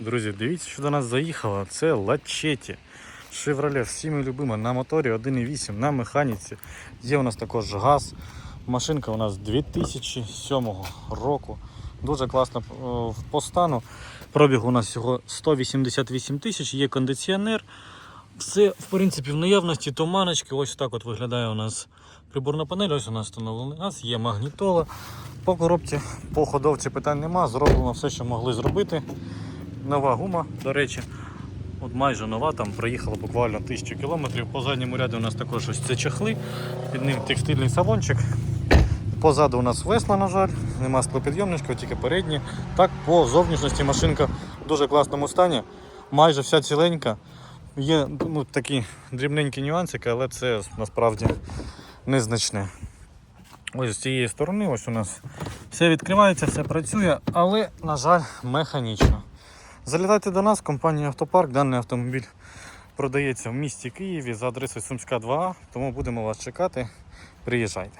Друзі, дивіться, що до нас заїхало. Це Лачеті. Chevrolet, всіми любима на моторі 1.8 на механіці. Є у нас також газ. Машинка у нас 2007 року. Дуже класно е, по стану. Пробіг у нас всього 188 тисяч, є кондиціонер. Все, в принципі, в наявності туманочки. Ось так от виглядає у нас приборна панель. Ось у нас встановлений газ, є магнітола. По коробці, по ходовці питань нема. Зроблено все, що могли зробити. Нова гума, до речі. От майже нова, там проїхала буквально 1000 кілометрів. По задньому ряду у нас також ось це чехли, під ним текстильний салончик. Позаду у нас весла, на жаль, нема склопідйомничка, тільки передні. Так, по зовнішності машинка в дуже класному стані, майже вся ціленька. Є ну, такі дрібненькі нюансики, але це насправді незначне. Ось з цієї сторони ось у нас все відкривається, все працює, але, на жаль, механічно. Залітайте до нас, компанія Автопарк. Даний автомобіль продається в місті Києві за адресою Сумська 2А, тому будемо вас чекати. Приїжджайте.